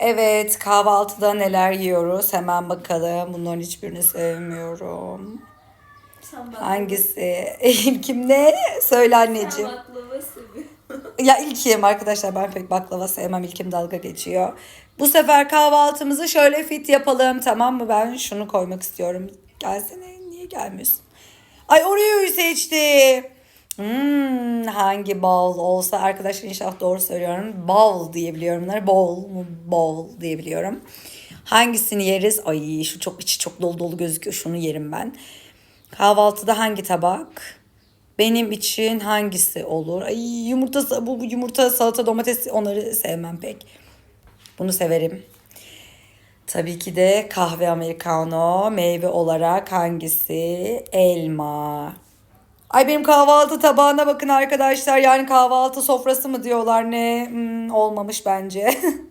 Evet kahvaltıda neler yiyoruz hemen bakalım. Bunların hiçbirini sevmiyorum. Sen Hangisi? İlkim ne? Söyle Sen anneciğim. baklava seviyorsun. Ya ilkim arkadaşlar ben pek baklava sevmem. İlkim dalga geçiyor. Bu sefer kahvaltımızı şöyle fit yapalım tamam mı? Ben şunu koymak istiyorum. Gelsene niye gelmiyorsun? Ay Oreo'yu seçti. Hmm, hangi bowl olsa arkadaşlar inşallah doğru söylüyorum. Bowl diyebiliyorum bunları. Bowl mu? Bowl diyebiliyorum. Hangisini yeriz? Ay şu çok içi çok dolu dolu gözüküyor. Şunu yerim ben. Kahvaltıda hangi tabak? Benim için hangisi olur? Ay yumurta bu bu yumurta salata domates onları sevmem pek. Bunu severim. Tabii ki de kahve americano meyve olarak hangisi? Elma. Ay benim kahvaltı tabağına bakın arkadaşlar. Yani kahvaltı sofrası mı diyorlar ne? Hmm, olmamış bence.